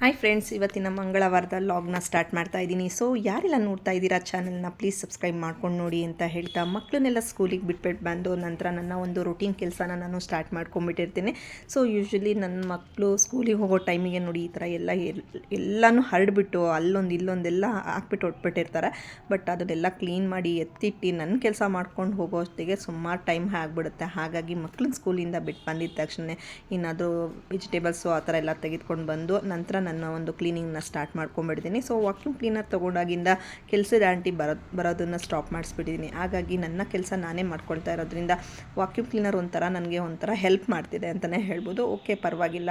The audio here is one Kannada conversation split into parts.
ಹಾಯ್ ಫ್ರೆಂಡ್ಸ್ ಇವತ್ತಿನ ಮಂಗಳವಾರದ ಲಾಗ್ನ ಸ್ಟಾರ್ಟ್ ಮಾಡ್ತಾ ಇದ್ದೀನಿ. ಸೊ ಯಾರೆಲ್ಲ ನೋಡ್ತಾ ಇದ್ದೀರಾ ಚಾನಲ್ನ ಪ್ಲೀಸ್ ಸಬ್ಸ್ಕ್ರೈಬ್ ಮಾಡ್ಕೊಂಡು ನೋಡಿ ಅಂತ ಹೇಳ್ತಾ ಮಕ್ಕಳನ್ನೆಲ್ಲ ಸ್ಕೂಲಿಗೆ ಬಿಟ್ಬಿಟ್ಟು ಬಂದು ನಂತರ ನನ್ನ ಒಂದು ರೂಟೀನ್ ಕೆಲಸನ ನಾನು ಸ್ಟಾರ್ಟ್ ಮಾಡ್ಕೊಂಡ್ಬಿಟ್ಟಿರ್ತೀನಿ. ಸೊ ಯೂಶ್ವಲಿ ನನ್ನ ಮಕ್ಕಳು ಸ್ಕೂಲಿಗೆ ಹೋಗೋ ಟೈಮಿಗೆ ನೋಡಿ ಈ ಥರ ಎಲ್ಲ ಎಲ್, ಎಲ್ಲನೂ ಹರಡ್ಬಿಟ್ಟು ಅಲ್ಲೊಂದು ಇಲ್ಲೊಂದೆಲ್ಲ ಹಾಕ್ಬಿಟ್ಟು ಹೊಟ್ಬಿಟ್ಟಿರ್ತಾರೆ. ಬಟ್ ಅದನ್ನೆಲ್ಲ ಕ್ಲೀನ್ ಮಾಡಿ ಎತ್ತಿಟ್ಟು ನನ್ನ ಕೆಲಸ ಮಾಡ್ಕೊಂಡು ಹೋಗೋ ಹೊತ್ತಿಗೆ ಸುಮಾರು ಟೈಮ್ ಆಗಿಬಿಡುತ್ತೆ. ಹಾಗಾಗಿ ಮಕ್ಕಳನ್ನ ಸ್ಕೂಲಿಂದ ಬಿಟ್ಟು ಬಂದಿದ್ದ ತಕ್ಷಣ ಏನಾದರೂ ವೆಜಿಟೇಬಲ್ಸು ಆ ಥರ ಎಲ್ಲ ತೆಗೆದುಕೊಂಡು ಬಂದು ನಂತರ ನನ್ನ ಒಂದು ಕ್ಲೀನಿಂಗ್ನ ಸ್ಟಾರ್ಟ್ ಮಾಡ್ಕೊಂಡ್ಬಿಡ್ತೀನಿ. ಸೊ ವಾಕ್ಯೂಮ್ ಕ್ಲೀನರ್ ತೊಗೊಂಡಾಗಿಂದ ಕೆಲಸದ ಆಂಟಿ ಬರೋ, ಬರೋದನ್ನು ಸ್ಟಾಪ್ ಮಾಡಿಸ್ಬಿಟ್ಟಿದ್ದೀನಿ ಹಾಗಾಗಿ ನನ್ನ ಕೆಲಸ ನಾನೇ ಮಾಡ್ಕೊಳ್ತಾ ಇರೋದ್ರಿಂದ ವಾಕ್ಯೂಮ್ ಕ್ಲೀನರ್ ಒಂಥರ ನನಗೆ ಒಂಥರ ಹೆಲ್ಪ್ ಮಾಡ್ತಿದೆ ಅಂತಲೇ ಹೇಳ್ಬೋದು. ಓಕೆ ಪರವಾಗಿಲ್ಲ.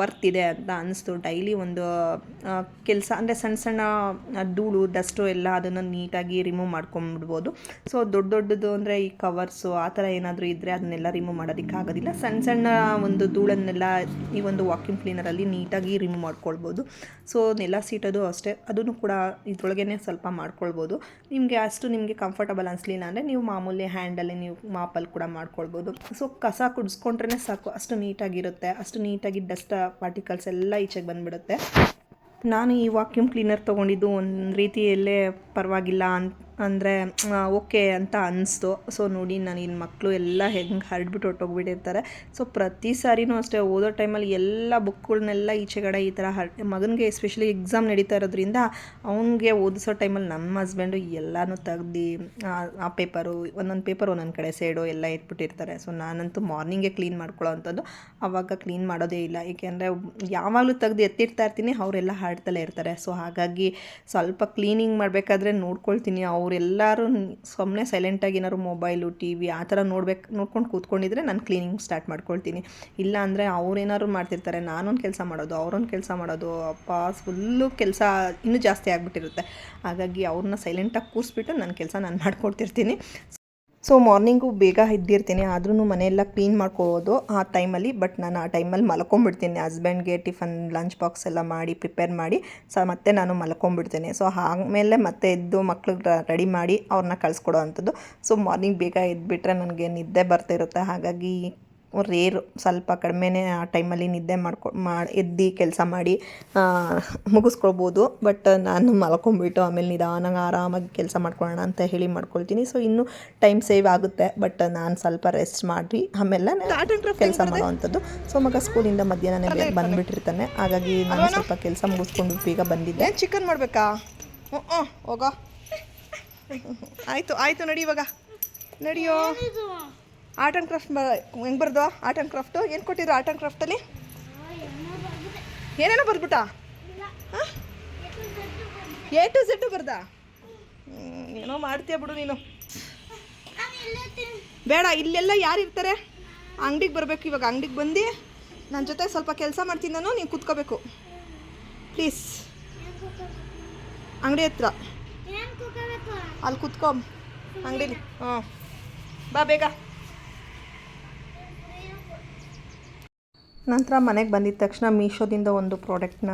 ವರ್ತ್ ಇದೆ ಅಂತ ಅನ್ನಿಸ್ತು ಡೈಲಿ ಒಂದು ಕೆಲಸ, ಅಂದರೆ ಸಣ್ಣ ಸಣ್ಣ ಧೂಳು ಡಸ್ಟು ಎಲ್ಲ ಅದನ್ನು ನೀಟಾಗಿ ರಿಮೂವ್ ಮಾಡ್ಕೊಂಬಿಡ್ಬೋದು ಸೊ ದೊಡ್ಡ ದೊಡ್ಡದು ಅಂದರೆ ಈ ಕವರ್ಸು ಆ ಥರ ಏನಾದರೂ ಇದ್ದರೆ ಅದನ್ನೆಲ್ಲ ರಿಮೂವ್ ಮಾಡೋದಕ್ಕೆ ಆಗೋದಿಲ್ಲ. ಸಣ್ಣ ಸಣ್ಣ ಒಂದು ಧೂಳನ್ನೆಲ್ಲ ಈ ಒಂದು ವಾಕಿಂಗ್ ಕ್ಲೀನರಲ್ಲಿ ನೀಟಾಗಿ ರಿಮೂವ್ ಮಾಡ್ಕೊಳ್ಬೋದು. ಸೊ ನೆಲ ಸೀಟೋದು ಅಷ್ಟೇ. ಅದನ್ನು ಕೂಡ ಇದ್ರೊಳಗೇ ಸ್ವಲ್ಪ ಮಾಡ್ಕೊಳ್ಬೋದು. ನಿಮಗೆ ಅಷ್ಟು ನಿಮಗೆ ಕಂಫರ್ಟಬಲ್ ಅನಿಸ್ಲಿಲ್ಲ ಅಂದರೆ ನೀವು ಮಾಮೂಲಿ ಹ್ಯಾಂಡಲ್ಲಿ ನೀವು ಮಾಪಲ್ಲಿ ಕೂಡ ಮಾಡ್ಕೊಳ್ಬೋದು. ಸೊ ಕಸ ಕುಡಿಸ್ಕೊಂಡ್ರೆ ಸಾಕು. ಅಷ್ಟು ನೀಟಾಗಿರುತ್ತೆ. ಅಷ್ಟು ನೀಟಾಗಿ ಡಸ್ಟ್ ಪಾರ್ಟಿಕಲ್ಸ್ ಎಲ್ಲ ಈಚೆಗೆ ಬಂದುಬಿಡುತ್ತೆ. ನಾನು ಈ ವಾಕ್ಯೂಮ್ ಕ್ಲೀನರ್ ತೊಗೊಂಡಿದ್ದು ಒಂದು ರೀತಿಯಲ್ಲೇ ಪರವಾಗಿಲ್ಲ ಅಂತ ಅಂದರೆ ಓಕೆ ಅಂತ ಅನ್ನಿಸ್ತು ಸೊ ನೋಡಿ, ನಾನು ಮಕ್ಕಳು ಎಲ್ಲ ಹೆಂಗೆ ಹರಡ್ಬಿಟ್ಟು ಹೊಟ್ಟೋಗ್ಬಿಟ್ಟಿರ್ತಾರೆ ಸೊ ಪ್ರತಿ ಸಾರಿನೂ ಅಷ್ಟೇ, ಓದೋ ಟೈಮಲ್ಲಿ ಎಲ್ಲ ಬುಕ್ಗಳನ್ನೆಲ್ಲ ಈಚೆಗಡೆ ಈ ಥರ ಹರ್, ಮಗನಿಗೆ ಎಸ್ಪೆಷಲಿ ಎಕ್ಸಾಮ್ ನಡೀತಾ ಇರೋದ್ರಿಂದ, ಅವನಿಗೆ ಓದಿಸೋ ಟೈಮಲ್ಲಿ ನಮ್ಮ ಹಸ್ಬೆಂಡು ಎಲ್ಲನೂ ತೆಗ್ದು, ಆ ಪೇಪರು ಒಂದೊಂದು ಪೇಪರ್ ಒಂದೊಂದು ಕಡೆ ಸೈಡು ಎಲ್ಲ ಇಟ್ಬಿಟ್ಟಿರ್ತಾರೆ. ಸೊ ನಾನಂತೂ ಮಾರ್ನಿಂಗೇ ಕ್ಲೀನ್ ಮಾಡ್ಕೊಳ್ಳೋ ಅಂಥದ್ದು ಆವಾಗ ಕ್ಲೀನ್ ಮಾಡೋದೇ ಇಲ್ಲ. ಏಕೆಂದರೆ, ಯಾವಾಗಲೂ ತೆಗ್ದು ಎತ್ತಿರ್ತಾ ಇರ್ತೀನಿ, ಅವರೆಲ್ಲ ಹಾಡ್ತಲೇ ಇರ್ತಾರೆ. ಸೊ ಹಾಗಾಗಿ ಸ್ವಲ್ಪ ಕ್ಲೀನಿಂಗ್ ಮಾಡಬೇಕಾದ್ರೆ ನೋಡ್ಕೊಳ್ತೀನಿ. ಅವರೆಲ್ಲರೂ ಸುಮ್ಮನೆ ಸೈಲೆಂಟಾಗಿ ಏನಾದ್ರು ಮೊಬೈಲು ಟಿ ವಿ ಆ ಥರ ನೋಡ್ಬೇಕು, ನೋಡ್ಕೊಂಡು ಕೂತ್ಕೊಂಡಿದ್ರೆ ನಾನು ಕ್ಲೀನಿಂಗ್ ಸ್ಟಾರ್ಟ್ ಮಾಡ್ಕೊಳ್ತೀನಿ. ಇಲ್ಲ ಅಂದರೆ ಅವ್ರೇನಾದ್ರು ಮಾಡ್ತಿರ್ತಾರೆ, ನಾನೊಂದು ಕೆಲಸ ಮಾಡೋದು, ಅವರೊಂದು ಕೆಲಸ ಮಾಡೋದು, ಅಪ್ಪ ಫುಲ್ಲು ಕೆಲಸ ಇನ್ನೂ ಜಾಸ್ತಿ ಆಗಿಬಿಟ್ಟಿರುತ್ತೆ. ಹಾಗಾಗಿ ಅವ್ರನ್ನ ಸೈಲೆಂಟಾಗಿ ಕೂರಿಸ್ಬಿಟ್ಟು ನನ್ನ ಕೆಲಸ ನಾನು ಮಾಡ್ಕೊಡ್ತಿರ್ತೀನಿ ಸೊ ಮಾರ್ನಿಂಗು ಬೇಗ ಎದ್ದಿರ್ತೀನಿ ಆದ್ರೂ ಮನೆಯೆಲ್ಲ ಕ್ಲೀನ್ ಮಾಡ್ಕೊಳ್ಳೋದು ಆ ಟೈಮಲ್ಲಿ ಬಟ್ ನಾನು ಆ ಟೈಮಲ್ಲಿ ಮಲ್ಕೊಂಡ್ಬಿಡ್ತೀನಿ. ಹಸ್ಬೆಂಡ್ಗೆ ಟಿಫನ್ ಲಂಚ್ ಬಾಕ್ಸ್ ಎಲ್ಲ ಮಾಡಿ ಪ್ರಿಪೇರ್ ಮಾಡಿ, ಸೊ ಮತ್ತೆ ನಾನು ಮಲ್ಕೊಂಡ್ಬಿಡ್ತೀನಿ. ಸೊ ಆಮೇಲೆ ಮತ್ತೆ ಎದ್ದು ಮಕ್ಳಿಗೆ ರೆಡಿ ಮಾಡಿ ಅವ್ರನ್ನ ಕಳಿಸ್ಕೊಡೋ ಅಂಥದ್ದು. ಸೊ ಮಾರ್ನಿಂಗ್ ಬೇಗ ಎದ್ಬಿಟ್ರೆ ನನಗೆ ನಿದ್ದೆ ಬರ್ತಿರುತ್ತೆ. ಹಾಗಾಗಿ ರೇರು ಸ್ವಲ್ಪ ಕಡಿಮೆನೇ ಆ ಟೈಮಲ್ಲಿ ನಿದ್ದೆ ಮಾಡ್ಕೊ ಮಾಡಿ ಎದ್ದು ಕೆಲಸ ಮಾಡಿ ಮುಗಿಸ್ಕೊಳ್ಬೋದು. ಬಟ್ ನಾನು ಮಲ್ಕೊಂಬಿಟ್ಟು ಆಮೇಲೆ ನಿಧಾನಾಗಿ ಆರಾಮಾಗಿ ಕೆಲಸ ಮಾಡ್ಕೊಳ್ಳೋಣ ಅಂತ ಹೇಳಿ ಮಾಡ್ಕೊಳ್ತೀನಿ. ಸೊ ಇನ್ನೂ ಟೈಮ್ ಸೇವ್ ಆಗುತ್ತೆ. ಬಟ್ ನಾನು ಸ್ವಲ್ಪ ರೆಸ್ಟ್ ಮಾಡಿರಿ. ಆಮೇಲೆ ಕೆಲಸ ಮಾಡೋವಂಥದ್ದು. ಸೊ ಮಗ ಸ್ಕೂಲಿಂದ ಮಧ್ಯಾಹ್ನ ಬಂದುಬಿಟ್ಟಿರ್ತಾನೆ. ಹಾಗಾಗಿ ನಾನು ಸ್ವಲ್ಪ ಕೆಲಸ ಮುಗಿಸ್ಕೊಂಡು ಬೇಗ ಬಂದಿದ್ದೆ. ಚಿಕನ್ ಮಾಡಬೇಕಾ? ಹ್ಞೂ ಹ್ಞೂ ಹೋಗೋ. ಆಯಿತು ಆಯಿತು ನಡಿ ಇವಾಗ. ನಡಿಯೋ. ಆರ್ಟ್ ಆ್ಯಂಡ್ ಕ್ರಾಫ್ಟ್ ಹೆಂಗೆ ಬರ್ದು ಆರ್ಟ್ ಆ್ಯಂಡ್ ಕ್ರಾಫ್ಟು ಏನು ಕೊಟ್ಟಿದ್ರು ಆರ್ಟ್ ಆ್ಯಂಡ್ ಕ್ರಾಫ್ಟಲ್ಲಿ ಏನೇನೋ ಬರ್ಬಿಟ್ಟ ಹಾಂ? ಎ ಟು ಝೆಡ್ಡು ಬರ್ದ? ಏನೋ ಮಾಡ್ತೀಯ ಬಿಡು ನೀನು. ಬೇಡ ಇಲ್ಲೆಲ್ಲ ಯಾರು ಇರ್ತಾರೆ? ಅಂಗಡಿಗೆ ಬರಬೇಕು ಇವಾಗ. ಅಂಗಡಿಗೆ ಬಂದು ನನ್ನ ಜೊತೆ ಸ್ವಲ್ಪ ಕೆಲಸ ಮಾಡ್ತೀನಿ ನಾನು ನೀವು ಕೂತ್ಕೋಬೇಕು. ಪ್ಲೀಸ್ ಅಂಗಡಿ ಹತ್ರ. ಅಲ್ಲಿ ಕೂತ್ಕೊ. ಅಂಗಡಿಲಿ. ಹಾಂ. ಬಾ ಬೇಗ. ನಂತರ ಮನೆಗೆ ಬಂದಿದ್ದ ತಕ್ಷಣ ಮೀಶೋದಿಂದ ಒಂದು ಪ್ರಾಡಕ್ಟ್ನ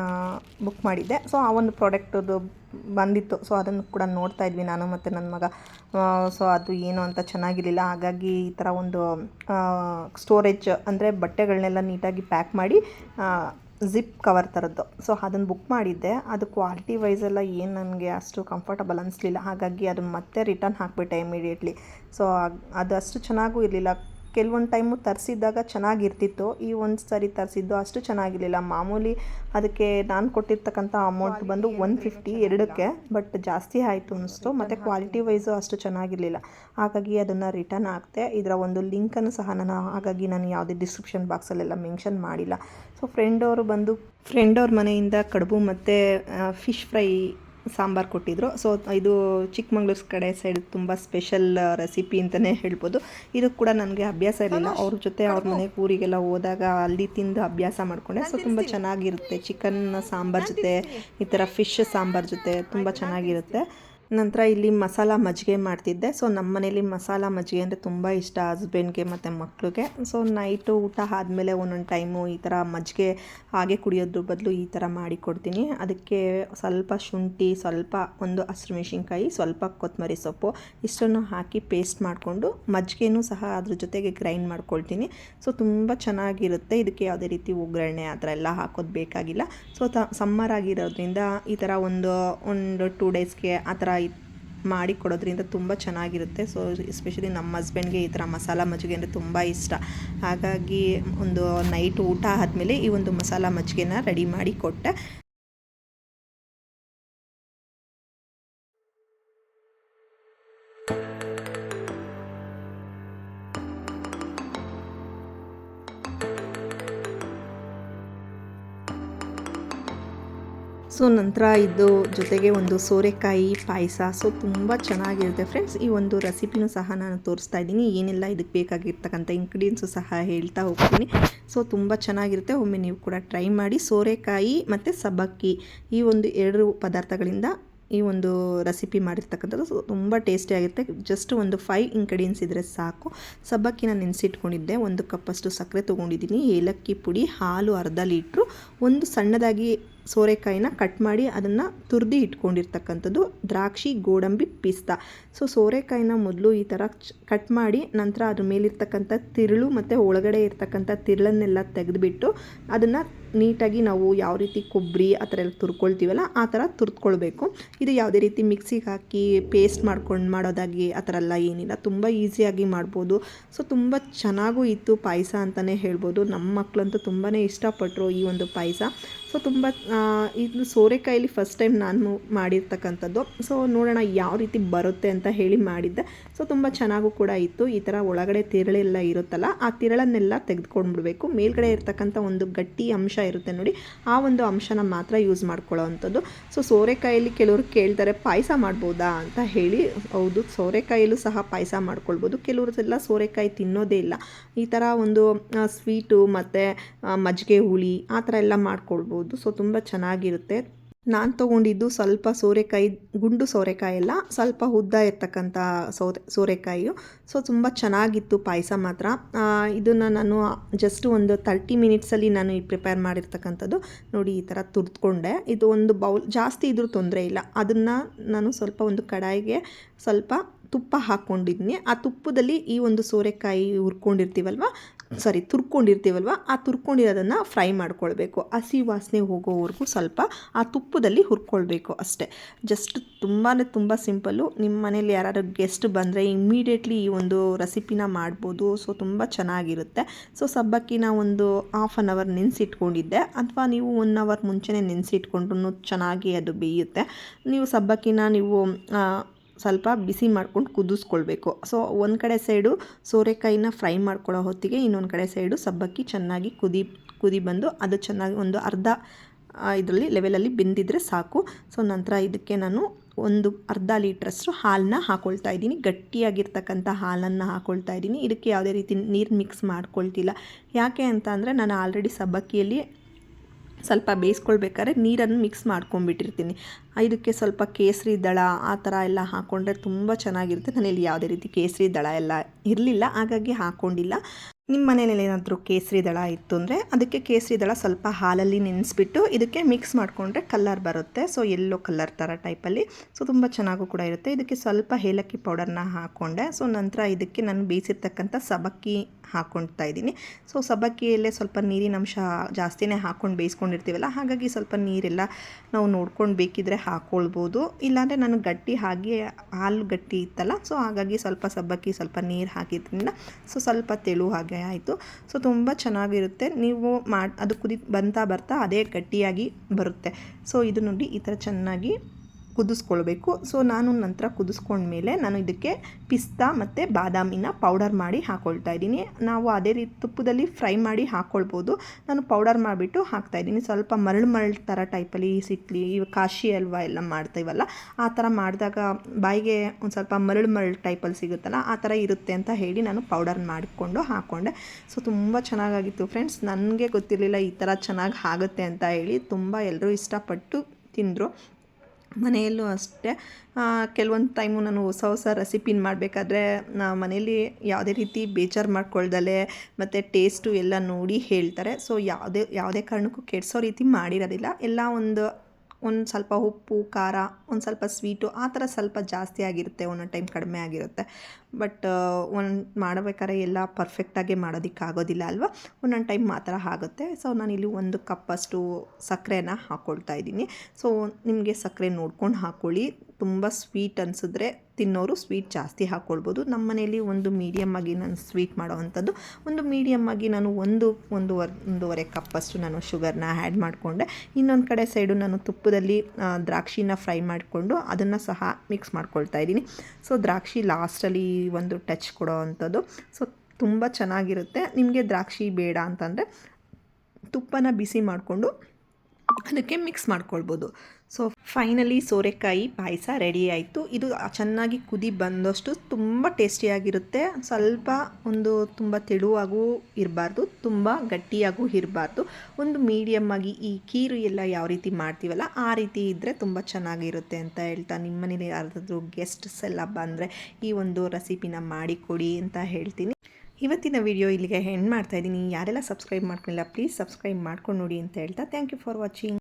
ಬುಕ್ ಮಾಡಿದ್ದೆ. ಸೊ, ಆ ಒಂದು ಪ್ರಾಡಕ್ಟದು ಬಂದಿತ್ತು. ಸೊ, ಅದನ್ನು ಕೂಡ ನೋಡ್ತಾ ಇದ್ವಿ ನಾನು ಮತ್ತು ನನ್ನ ಮಗ. ಸೊ, ಅದು ಏನು ಅಂತ ಚೆನ್ನಾಗಿರಲಿಲ್ಲ. ಹಾಗಾಗಿ ಈ ಥರ ಒಂದು ಸ್ಟೋರೇಜ್ ಅಂದರೆ ಬಟ್ಟೆಗಳನ್ನೆಲ್ಲ ನೀಟಾಗಿ ಪ್ಯಾಕ್ ಮಾಡಿ ಜಿಪ್ ಕವರ್ ಥರದ್ದು. ಸೊ, ಅದನ್ನು ಬುಕ್ ಮಾಡಿದ್ದೆ. ಅದು ಕ್ವಾಲಿಟಿ ವೈಸ್ ಎಲ್ಲ ಏನು ನನಗೆ ಅಷ್ಟು ಕಂಫರ್ಟಬಲ್ ಅನಿಸ್ಲಿಲ್ಲ. ಹಾಗಾಗಿ ಅದನ್ನು ಮತ್ತೆ ರಿಟರ್ನ್ ಹಾಕಿಬಿಟ್ಟೆ ಇಮಿಡಿಯೇಟ್ಲಿ ಸೊ ಅದು ಅಷ್ಟು ಚೆನ್ನಾಗೂ ಇರಲಿಲ್ಲ. ಕೆಲವೊಂದು ಟೈಮು ತರಿಸಿದ್ದಾಗ ಚೆನ್ನಾಗಿರ್ತಿತ್ತು. ಈ ಒಂದು ಸರಿ ತರಿಸಿದ್ದು ಅಷ್ಟು ಚೆನ್ನಾಗಿರಲಿಲ್ಲ. ಮಾಮೂಲಿ ಅದಕ್ಕೆ ನಾನು ಕೊಟ್ಟಿರ್ತಕ್ಕಂಥ ಅಮೌಂಟ್ ಬಂದು ಒನ್ ಫಿಫ್ಟಿ ಎರಡಕ್ಕೆ ಬಟ್ ಜಾಸ್ತಿ ಆಯಿತು ಅನ್ನಿಸ್ತು ಮತ್ತು ಕ್ವಾಲಿಟಿ ವೈಸು ಅಷ್ಟು ಚೆನ್ನಾಗಿರಲಿಲ್ಲ. ಹಾಗಾಗಿ ಅದನ್ನು ರಿಟರ್ನ್ ಹಾಕ್ತೆ ಇದರ ಒಂದು ಲಿಂಕನ್ನು ಸಹ ನಾನು ಹಾಗಾಗಿ ನಾನು ಯಾವುದೇ ಡಿಸ್ಕ್ರಿಪ್ಷನ್ ಬಾಕ್ಸಲ್ಲೆಲ್ಲ ಮೆನ್ಷನ್ ಮಾಡಿಲ್ಲ. ಸೊ ಫ್ರೆಂಡ್ ಅವರು ಬಂದು ಫ್ರೆಂಡ್ ಅವ್ರ ಮನೆಯಿಂದ ಕಡುಬು ಮತ್ತು ಫಿಶ್ ಫ್ರೈ ಸಾಂಬಾರು ಕೊಟ್ಟಿದ್ರು. ಸೊ ಇದು ಚಿಕ್ಕಮಂಗ್ಳೂರು ಕಡೆ ಸೈಡ್ ತುಂಬ ಸ್ಪೆಷಲ್ ರೆಸಿಪಿ ಅಂತಲೇ ಹೇಳ್ಬೋದು. ಇದು ಕೂಡ ನನಗೆ ಅಭ್ಯಾಸ ಇರಲಿಲ್ಲ. ಅವ್ರ ಜೊತೆ ಅವ್ರ ಮನೆ ಊರಿಗೆಲ್ಲ ಹೋದಾಗ ಅಲ್ಲಿ ತಿಂದು ಅಭ್ಯಾಸ ಮಾಡಿಕೊಂಡೆ. ಸೊ ತುಂಬ ಚೆನ್ನಾಗಿರುತ್ತೆ. ಚಿಕನ್ ಸಾಂಬಾರ್ ಜೊತೆ ಈ ಥರ ಫಿಶ್ ಸಾಂಬಾರ್ ಜೊತೆ ತುಂಬ ಚೆನ್ನಾಗಿರುತ್ತೆ. ನಂತರ ಇಲ್ಲಿ ಮಸಾಲ ಮಜ್ಜಿಗೆ ಮಾಡ್ತಿದ್ದೆ. ಸೊ ನಮ್ಮ ಮನೇಲಿ ಮಸಾಲ ಮಜ್ಜಿಗೆ ಅಂದರೆ ತುಂಬ ಇಷ್ಟ ಹಸ್ಬೆಂಡ್ಗೆ ಮತ್ತು ಮಕ್ಕಳಿಗೆ ಸೊ ನೈಟು ಊಟ ಆದಮೇಲೆ ಒಂದೊಂದು ಟೈಮು ಈ ಥರ ಮಜ್ಜಿಗೆ ಹಾಗೆ ಕುಡಿಯೋದ್ರ ಬದಲು ಈ ಥರ ಮಾಡಿ ಕೊಡ್ತೀನಿ. ಅದಕ್ಕೆ ಸ್ವಲ್ಪ ಶುಂಠಿ, ಸ್ವಲ್ಪ ಒಂದು ಹಸಿರು ಮೆಣಸಿನ್ಕಾಯಿ, ಸ್ವಲ್ಪ ಕೊತ್ತಂಬರಿ ಸೊಪ್ಪು ಇಷ್ಟನ್ನು ಹಾಕಿ ಪೇಸ್ಟ್ ಮಾಡಿಕೊಂಡು ಮಜ್ಜಿಗೆನೂ ಸಹ ಅದ್ರ ಜೊತೆಗೆ ಗ್ರೈಂಡ್ ಮಾಡ್ಕೊಳ್ತೀನಿ. ಸೊ ತುಂಬ ಚೆನ್ನಾಗಿರುತ್ತೆ. ಇದಕ್ಕೆ ಯಾವುದೇ ರೀತಿ ಒಗ್ಗರಣೆ ಆ ಥರ ಎಲ್ಲ ಹಾಕೋದು ಬೇಕಾಗಿಲ್ಲ. ಸೊ ತ ಸಮ್ಮರ್ ಆಗಿರೋದ್ರಿಂದ ಈ ಥರ ಒಂದು ಒಂದು ಟೂ ಡೇಸ್ಗೆ ಆ ಥರ ಮಾಡಿ ಕೊಡೋದ್ರಿಂದ ತುಂಬ ಚೆನ್ನಾಗಿರುತ್ತೆ. ಸೊ ಎಸ್ಪೆಷಲಿ ನಮ್ಮ ಹಸ್ಬೆಂಡ್ಗೆ ಈ ಥರ ಮಸಾಲ ಮಜ್ಜಿಗೆ ಅಂದರೆ ತುಂಬ ಇಷ್ಟ. ಹಾಗಾಗಿ ಒಂದು ನೈಟ್ ಊಟ ಆದಮೇಲೆ ಈ ಒಂದು ಮಸಾಲ ಮಜ್ಜಿಗೆನ ರೆಡಿ ಮಾಡಿ ಕೊಟ್ಟೆ. ಸೊ, ನಂತರ ಇದು ಜೊತೆಗೆ ಒಂದು ಸೋರೆಕಾಯಿ ಪಾಯಸ. ಸೊ, ತುಂಬ ಚೆನ್ನಾಗಿರುತ್ತೆ ಫ್ರೆಂಡ್ಸ್. ಈ ಒಂದು ರೆಸಿಪಿನೂ ಸಹ ನಾನು ತೋರಿಸ್ತಾ ಇದ್ದೀನಿ. ಏನೆಲ್ಲ ಇದಕ್ಕೆ ಬೇಕಾಗಿರ್ತಕ್ಕಂಥ ಇಂಗ್ರೀಡಿಯೆಂಟ್ಸು ಸಹ ಹೇಳ್ತಾ ಹೋಗ್ತೀನಿ. ಸೊ, ತುಂಬ ಚೆನ್ನಾಗಿರುತ್ತೆ. ಒಮ್ಮೆ ನೀವು ಕೂಡ ಟ್ರೈ ಮಾಡಿ. ಸೋರೆಕಾಯಿ ಮತ್ತು ಸಬ್ಬಕ್ಕಿ ಈ ಒಂದು ಎರಡು ಪದಾರ್ಥಗಳಿಂದ ಈ ಒಂದು ರೆಸಿಪಿ ಮಾಡಿರ್ತಕ್ಕಂಥದ್ದು. ಸೊ, ತುಂಬ ಟೇಸ್ಟಿಯಾಗಿರುತ್ತೆ ಜಸ್ಟ್ ಒಂದು ಫೈವ್ ಇಂಗ್ರೀಡಿಯೆಂಟ್ಸ್ ಇದ್ದರೆ ಸಾಕು. ಸಬ್ಬಕ್ಕಿನ ನೆನೆಸಿಟ್ಕೊಂಡಿದ್ದೆ. ಒಂದು ಕಪ್ಪಷ್ಟು ಸಕ್ಕರೆ ತೊಗೊಂಡಿದ್ದೀನಿ. ಏಲಕ್ಕಿ ಪುಡಿ, ಹಾಲು ಅರ್ಧ ಲೀಟ್ರು ಒಂದು ಸಣ್ಣದಾಗಿ ಸೋರೆಕಾಯಿನ ಕಟ್ ಮಾಡಿ ಅದನ್ನು ತುರಿದು ಇಟ್ಕೊಂಡಿರ್ತಕ್ಕಂಥದ್ದು ದ್ರಾಕ್ಷಿ ಗೋಡಂಬಿ ಪಿಸ್ತಾ. ಸೊ ಸೋರೆಕಾಯಿನ ಮೊದಲು ಈ ಥರ ಕಟ್ ಮಾಡಿ ನಂತರ ಅದ್ರ ಮೇಲಿರ್ತಕ್ಕಂಥ ತಿರುಳು ಮತ್ತು ಒಳಗಡೆ ಇರ್ತಕ್ಕಂಥ ತಿರುಳನ್ನೆಲ್ಲ ತೆಗೆದುಬಿಟ್ಟು ಅದನ್ನು ನೀಟಾಗಿ ನಾವು ಯಾವ ರೀತಿ ಕೊಬ್ಬರಿ ಆ ಥರ ಎಲ್ಲ ತುರ್ಕೊಳ್ತೀವಲ್ಲ ಆ ಥರ ತುರ್ದ್ಕೊಳ್ಬೇಕು. ಇದು ಯಾವುದೇ ರೀತಿ ಮಿಕ್ಸಿಗೆ ಹಾಕಿ ಪೇಸ್ಟ್ ಮಾಡ್ಕೊಂಡು ಮಾಡೋದಾಗಿ ಆ ಥರ ಎಲ್ಲ ಏನಿಲ್ಲ. ತುಂಬ ಈಸಿಯಾಗಿ ಮಾಡ್ಬೋದು. ಸೊ ತುಂಬ ಚೆನ್ನಾಗೂ ಇತ್ತು ಪಾಯಸ ಅಂತಲೇ ಹೇಳ್ಬೋದು. ನಮ್ಮ ಮಕ್ಕಳಂತೂ ತುಂಬಾ ಇಷ್ಟಪಟ್ಟರು ಈ ಒಂದು ಪಾಯಸ. ಸೊ ತುಂಬ ಇದು ಸೋರೆಕಾಯಲ್ಲಿ ಫಸ್ಟ್ ಟೈಮ್ ನಾನು ಮಾಡಿರ್ತಕ್ಕಂಥದ್ದು. ಸೊ ನೋಡೋಣ ಯಾವ ರೀತಿ ಬರುತ್ತೆ ಅಂತ ಹೇಳಿ ಮಾಡಿದ್ದೆ. ಸೊ ತುಂಬ ಚೆನ್ನಾಗೂ ಕೂಡ ಇತ್ತು. ಈ ಥರ ಒಳಗಡೆ ತಿರಳೆಲ್ಲ ಇರುತ್ತಲ್ಲ, ಆ ತಿರಳನ್ನೆಲ್ಲ ತೆಗೆದುಕೊಂಡ್ಬಿಡ್ಬೇಕು. ಮೇಲ್ಗಡೆ ಇರ್ತಕ್ಕಂಥ ಒಂದು ಗಟ್ಟಿ ಅಂಶ ಇರುತ್ತೆ ನೋಡಿ, ಆ ಒಂದು ಅಂಶನ ಮಾತ್ರ ಯೂಸ್ ಮಾಡ್ಕೊಳ್ಳೋ ಅಂಥದ್ದು. ಸೊ ಸೋರೆಕಾಯಲ್ಲಿ ಕೆಲವರು ಕೇಳ್ತಾರೆ, ಪಾಯಸ ಮಾಡ್ಬೋದಾ? ಅಂತ ಹೇಳಿ, ಹೌದು, ಸೋರೆಕಾಯಲ್ಲೂ ಸಹ ಪಾಯಸ ಮಾಡ್ಕೊಳ್ಬೋದು. ಕೆಲವರದೆಲ್ಲ ಸೋರೆಕಾಯಿ ತಿನ್ನೋದೇ ಇಲ್ಲ. ಈ ಥರ ಒಂದು ಸ್ವೀಟು ಮತ್ತು ಮಜ್ಜಿಗೆ ಹುಳಿ, ಆ ಥರ ಎಲ್ಲ ಮಾಡ್ಕೊಳ್ಬೋದು. ಸೊ ತುಂಬ ಚೆನ್ನಾಗಿರುತ್ತೆ. ನಾನು ತೊಗೊಂಡಿದ್ದು ಸ್ವಲ್ಪ ಸೋರೆಕಾಯಿ, ಗುಂಡು ಸೋರೆಕಾಯಿ ಅಲ್ಲ, ಸ್ವಲ್ಪ ಉದ್ದ ಇರ್ತಕ್ಕಂಥ ಸೋರೆ, ಸೋರೆಕಾಯಿಯು. ಸೊ ತುಂಬ ಚೆನ್ನಾಗಿತ್ತು ಪಾಯಸ ಮಾತ್ರ. ಇದನ್ನು ನಾನು ಜಸ್ಟ್ ಒಂದು ತರ್ಟಿ ಮಿನಿಟ್ಸಲ್ಲಿ ನಾನು ಈ ಪ್ರಿಪೇರ್ ಮಾಡಿರ್ತಕ್ಕಂಥದ್ದು ನೋಡಿ ಈ ಥರ ತುರ್ದ್ಕೊಂಡೆ. ಇದು ಒಂದು ಬೌಲ್ ಜಾಸ್ತಿ ಇದ್ರೂ ತೊಂದರೆ ಇಲ್ಲ. ಅದನ್ನು ನಾನು ಸ್ವಲ್ಪ ಒಂದು ಕಡಾಯಿಗೆ ಸ್ವಲ್ಪ ತುಪ್ಪ ಹಾಕ್ಕೊಂಡಿದ್ದೀನಿ ಆ ತುಪ್ಪದಲ್ಲಿ ಈ ಒಂದು ಸೋರೆಕಾಯಿ ಹುರ್ಕೊಂಡಿರ್ತೀವಲ್ವ ಸಾರಿ ತುರ್ಕೊಂಡಿರ್ತೀವಲ್ವ? ಆ ತುರ್ಕೊಂಡಿರೋದನ್ನು ಫ್ರೈ ಮಾಡ್ಕೊಳ್ಬೇಕು. ಹಸಿ ವಾಸನೆ ಹೋಗೋವರೆಗೂ ಸ್ವಲ್ಪ ಆ ತುಪ್ಪದಲ್ಲಿ ಹುರ್ಕೊಳ್ಬೇಕು ಅಷ್ಟೇ. ಜಸ್ಟ್ ತುಂಬಾ ತುಂಬ ಸಿಂಪಲ್ಲು. ನಿಮ್ಮ ಮನೇಲಿ ಯಾರಾದ್ರು ಗೆಸ್ಟ್ ಬಂದರೆ ಇಮ್ಮಿಡಿಯೇಟ್ಲಿ ಈ ಒಂದು ರೆಸಿಪಿನ ಮಾಡ್ಬೋದು. ಸೊ ತುಂಬ ಚೆನ್ನಾಗಿರುತ್ತೆ. ಸೊ ಸಬ್ಬಕ್ಕಿನ ಒಂದು ಹಾಫ್ ಆನ್ ಅವರ್ ನೆನೆಸಿಟ್ಕೊಂಡಿದ್ದೆ. ಅಥವಾ ನೀವು ಒನ್ ಅವರ್ ಮುಂಚೆನೇ ನೆನೆಸಿಟ್ಕೊಂಡ್ರು ಚೆನ್ನಾಗಿ ಅದು ಬೇಯುತ್ತೆ. ನೀವು ಸಬ್ಬಕ್ಕಿನ ನೀವು ಸ್ವಲ್ಪ ಬಿಸಿ ಮಾಡ್ಕೊಂಡು ಕುದಿಸ್ಕೊಳ್ಬೇಕು. ಸೊ, ಒಂದು ಕಡೆ ಸೈಡು ಸೋರೆಕಾಯಿನ ಫ್ರೈ ಮಾಡ್ಕೊಳ್ಳೋ ಹೊತ್ತಿಗೆ ಇನ್ನೊಂದು ಕಡೆ ಸೈಡು ಸಬ್ಬಕ್ಕಿ ಚೆನ್ನಾಗಿ ಕುದಿ ಕುದಿ ಬಂದು ಅದು ಚೆನ್ನಾಗಿ ಒಂದು ಅರ್ಧ ಇದರಲ್ಲಿ ಲೆವೆಲಲ್ಲಿ ಬೆಂದಿದ್ರೆ ಸಾಕು. ಸೊ, ನಂತರ ಇದಕ್ಕೆ ನಾನು ಒಂದು ಅರ್ಧ ಲೀಟ್ರಷ್ಟು ಹಾಲನ್ನ ಹಾಕೊಳ್ತಾ ಇದ್ದೀನಿ. ಗಟ್ಟಿಯಾಗಿರ್ತಕ್ಕಂಥ ಹಾಲನ್ನು ಹಾಕೊಳ್ತಾ ಇದ್ದೀನಿ. ಇದಕ್ಕೆ ಯಾವುದೇ ರೀತಿ ನೀರು ಮಿಕ್ಸ್ ಮಾಡ್ಕೊಳ್ತಿಲ್ಲ. ಯಾಕೆ ಅಂತ ಅಂದರೆ, ನಾನು ಆಲ್ರೆಡಿ ಸಬ್ಬಕ್ಕಿಯಲ್ಲಿ ಸ್ವಲ್ಪ ಬೇಯಿಸ್ಕೊಳ್ಬೇಕಾದ್ರೆ ನೀರನ್ನು ಮಿಕ್ಸ್ ಮಾಡ್ಕೊಂಡ್ಬಿಟ್ಟಿರ್ತೀನಿ. ಇದಕ್ಕೆ ಸ್ವಲ್ಪ ಕೇಸರಿ ದಳ ಆ ಥರ ಎಲ್ಲ ಹಾಕ್ಕೊಂಡ್ರೆ ತುಂಬ ಚೆನ್ನಾಗಿರುತ್ತೆ. ನಾನಿಲ್ಲಿ ಯಾವುದೇ ರೀತಿ ಕೇಸರಿ ದಳ ಎಲ್ಲ ಇರಲಿಲ್ಲ, ಹಾಗಾಗಿ ಹಾಕ್ಕೊಂಡಿಲ್ಲ ನಿಮ್ಮ ಮನೇಲಿ ಏನಾದರೂ ಕೇಸರಿ ದಳ ಇತ್ತು ಅಂದರೆ ಅದಕ್ಕೆ ಕೇಸರಿ ದಳ ಸ್ವಲ್ಪ ಹಾಲಲ್ಲಿ ನೆನೆಸ್ಬಿಟ್ಟು ಇದಕ್ಕೆ ಮಿಕ್ಸ್ ಮಾಡಿಕೊಂಡ್ರೆ ಕಲರ್ ಬರುತ್ತೆ. ಸೊ ಎಲ್ಲೋ ಕಲರ್ ಥರ ಟೈಪಲ್ಲಿ ಸೊ ತುಂಬ ಚೆನ್ನಾಗೂ ಕೂಡ ಇರುತ್ತೆ. ಇದಕ್ಕೆ ಸ್ವಲ್ಪ ಏಲಕ್ಕಿ ಪೌಡರ್ನ ಹಾಕ್ಕೊಂಡೆ ಸೊ ನಂತರ ಇದಕ್ಕೆ ನಾನು ಬೇಯಿಸಿರ್ತಕ್ಕಂಥ ಸಬಕ್ಕಿ ಹಾಕ್ಕೊಳ್ತಾ ಇದ್ದೀನಿ. ಸೊ ಸಬ್ಬಕ್ಕಿಯಲ್ಲೇ ಸ್ವಲ್ಪ ನೀರಿನ ಅಂಶ ಜಾಸ್ತಿನೇ ಹಾಕ್ಕೊಂಡು ಬೇಯಿಸ್ಕೊಂಡಿರ್ತೀವಲ್ಲ, ಹಾಗಾಗಿ ಸ್ವಲ್ಪ ನೀರೆಲ್ಲ ನಾವು ನೋಡ್ಕೊಂಡು ಬೇಕಿದ್ರೆ ಹಾಕ್ಕೊಳ್ಬೋದು ಇಲ್ಲಾಂದರೆ ನಾನು ಗಟ್ಟಿ ಹಾಗೆ ಹಾಲು ಗಟ್ಟಿ ಇತ್ತಲ್ಲ ಸೊ ಹಾಗಾಗಿ ಸ್ವಲ್ಪ ಸಬ್ಬಕ್ಕಿ ಸ್ವಲ್ಪ ನೀರು ಹಾಕಿದ್ರಿಂದ ಸೊ ಸ್ವಲ್ಪ ತೆಳು ಹಾಗೆ ಆಯಿತು. ಸೊ ತುಂಬ ಚೆನ್ನಾಗಿರುತ್ತೆ. ನೀವು ಮಾಡಿ, ಅದು ಕುದಿ, ಬಂತಾ ಬರ್ತಾ ಅದೇ ಗಟ್ಟಿಯಾಗಿ ಬರುತ್ತೆ. ಸೊ ಇದು ನೋಡಿ ಈ ಥರ ಚೆನ್ನಾಗಿ ಕುದಿಸ್ಕೊಳ್ಬೇಕು. ಸೊ ನಾನು ನಂತರ ಕುದಿಸ್ಕೊಂಡ್ಮೇಲೆ ನಾನು ಇದಕ್ಕೆ ಪಿಸ್ತಾ ಮತ್ತು ಬಾದಾಮಿನ ಪೌಡರ್ ಮಾಡಿ ಹಾಕ್ಕೊಳ್ತಾ ಇದ್ದೀನಿ. ನಾವು ಅದೇ ರೀತಿ ತುಪ್ಪದಲ್ಲಿ ಫ್ರೈ ಮಾಡಿ ಹಾಕ್ಕೊಳ್ಬೋದು ನಾನು ಪೌಡರ್ ಮಾಡಿಬಿಟ್ಟು ಹಾಕ್ತಾಯಿದ್ದೀನಿ ಸ್ವಲ್ಪ ಮರಳು ಮರಳು ಥರ ಟೈಪಲ್ಲಿ ಸಿಕ್ಲಿ ಇವ ಕಾಶಿ ಹಲ್ವಾ ಎಲ್ಲ ಮಾಡ್ತೀವಲ್ಲ, ಆ ಥರ ಮಾಡಿದಾಗ ಬಾಯಿಗೆ ಒಂದು ಸ್ವಲ್ಪ ಮರಳು ಮರಳು ಟೈಪಲ್ಲಿ ಸಿಗುತ್ತಲ್ಲ, ಆ ಥರ ಇರುತ್ತೆ ಅಂತ ಹೇಳಿ ನಾನು ಪೌಡರ್ ಮಾಡಿಕೊಂಡು ಹಾಕ್ಕೊಂಡೆ ಸೊ ತುಂಬ ಚೆನ್ನಾಗಾಗಿತ್ತು ಫ್ರೆಂಡ್ಸ್ ನನಗೆ ಗೊತ್ತಿರಲಿಲ್ಲ ಈ ಥರ ಚೆನ್ನಾಗಿ ಆಗುತ್ತೆ ಅಂತ ಹೇಳಿ ತುಂಬ ಎಲ್ಲರೂ ಇಷ್ಟಪಟ್ಟು ತಿಂದರು. ಮನೆಯಲ್ಲೂ ಅಷ್ಟೇ ಕೆಲವೊಂದು ಟೈಮು ನಾನು ಹೊಸ ಹೊಸ ರೆಸಿಪಿನ ಮಾಡಬೇಕಾದ್ರೆ, ನಾ ಮನೇಲಿ ಯಾವುದೇ ರೀತಿ ಬೇಜಾರು ಮಾಡ್ಕೊಳ್ದಲೆ ಮತ್ತು ಟೇಸ್ಟು ಎಲ್ಲ ನೋಡಿ ಹೇಳ್ತಾರೆ. ಸೊ ಯಾವುದೇ ಯಾವುದೇ ಕಾರಣಕ್ಕೂ ಕೆಡಿಸೋ ರೀತಿ ಮಾಡಿರೋದಿಲ್ಲ. ಎಲ್ಲ ಒಂದು ಒಂದು ಸ್ವಲ್ಪ ಉಪ್ಪು, ಖಾರ, ಒಂದು ಸ್ವಲ್ಪ ಸ್ವೀಟು ಆ ಥರ ಸ್ವಲ್ಪ ಜಾಸ್ತಿ ಆಗಿರುತ್ತೆ, ಒಂದೊಂದು ಟೈಮ್ ಕಡಿಮೆ ಆಗಿರುತ್ತೆ. ಬಟ್ ಒಂದು ಮಾಡಬೇಕಾದ್ರೆ ಎಲ್ಲ ಪರ್ಫೆಕ್ಟಾಗಿ ಮಾಡೋದಕ್ಕಾಗೋದಿಲ್ಲ ಅಲ್ವಾ? ಒಂದೊಂದು ಟೈಮ್ ಮಾತ್ರ ಆಗುತ್ತೆ. ಸೊ ನಾನಿಲ್ಲಿ ಒಂದು ಕಪ್ಪಷ್ಟು ಸಕ್ಕರೆನ ಹಾಕ್ಕೊಳ್ತಾ ಇದ್ದೀನಿ. ಸೊ ನಿಮಗೆ ಸಕ್ಕರೆ ನೋಡ್ಕೊಂಡು ಹಾಕ್ಕೊಳ್ಳಿ ತುಂಬ ಸ್ವೀಟ್ ಅನಿಸಿದ್ರೆ ತಿನ್ನೋರು ಸ್ವೀಟ್ ಜಾಸ್ತಿ ಹಾಕ್ಕೊಳ್ಬೋದು ನಮ್ಮ ಮನೇಲಿ ಒಂದು ಮೀಡಿಯಮ್ ಆಗಿ ನಾನು ಸ್ವೀಟ್ ಮಾಡೋವಂಥದ್ದು ಒಂದು ಮೀಡಿಯಮ್ ಆಗಿ ನಾನು ಒಂದು ಒಂದೂವರೆ ಒಂದೂವರೆ ಕಪ್ಪಷ್ಟು ನಾನು ಶುಗರ್ನ ಆ್ಯಡ್ ಮಾಡಿಕೊಂಡೆ. ಇನ್ನೊಂದು ಕಡೆ ಸೈಡು ನಾನು ತುಪ್ಪದಲ್ಲಿ ದ್ರಾಕ್ಷಿನ ಫ್ರೈ ಮಾಡಿಕೊಂಡು ಅದನ್ನು ಸಹ ಮಿಕ್ಸ್ ಮಾಡ್ಕೊಳ್ತಾ ಇದ್ದೀನಿ. ಸೊ ದ್ರಾಕ್ಷಿ ಲಾಸ್ಟಲ್ಲಿ ಒಂದು ಟಚ್ ಕೊಡೋ ಅಂಥದ್ದು. ಸೊ ತುಂಬ ಚೆನ್ನಾಗಿರುತ್ತೆ. ನಿಮಗೆ ದ್ರಾಕ್ಷಿ ಬೇಡ ಅಂತಂದರೆ ತುಪ್ಪನ ಬಿಸಿ ಮಾಡಿಕೊಂಡು ಅದಕ್ಕೆ ಮಿಕ್ಸ್ ಮಾಡ್ಕೊಳ್ಬೋದು. ಸೊ ಫೈನಲಿ ಸೋರೆಕಾಯಿ ಪಾಯಸ ರೆಡಿ ಆಯಿತು. ಇದು ಚೆನ್ನಾಗಿ ಕುದಿ ಬಂದಷ್ಟು ತುಂಬ ಟೇಸ್ಟಿಯಾಗಿರುತ್ತೆ ಸ್ವಲ್ಪ ಒಂದು ತುಂಬ ತೆಳುವಾಗೂ ಇರಬಾರ್ದು, ತುಂಬ ಗಟ್ಟಿಯಾಗೂ ಇರಬಾರ್ದು. ಒಂದು ಮೀಡಿಯಮ್ ಆಗಿ ಈ ಕೀರು ಎಲ್ಲ ಯಾವ ರೀತಿ ಮಾಡ್ತೀವಲ್ಲ, ಆ ರೀತಿ ಇದ್ದರೆ ತುಂಬ ಚೆನ್ನಾಗಿರುತ್ತೆ ಅಂತ ಹೇಳ್ತಾ ನಿಮ್ಮ ಮನೇಲಿ ಯಾರಾದರೂ ಗೆಸ್ಟ್ಸ್ ಎಲ್ಲ ಬಂದರೆ ಈ ಒಂದು ರೆಸಿಪಿನ ಮಾಡಿಕೊಡಿ ಅಂತ ಹೇಳ್ತೀನಿ. ಇವತ್ತಿನ ವಿಡಿಯೋ ಇಲ್ಲಿಗೆ ಹೆಣ್ಣು ಮಾಡ್ತಾ ಇದ್ದೀನಿ. ಯಾರೆಲ್ಲ ಸಬ್ಸ್ಕ್ರೈಬ್ ಮಾಡ್ಕೊಂಡಿಲ್ಲ ಪ್ಲೀಸ್ ಸಬ್ಸ್ಕ್ರೈಬ್ ಮಾಡ್ಕೊಂಡು ನೋಡಿ ಅಂತ ಹೇಳ್ತಾ. Thank you for watching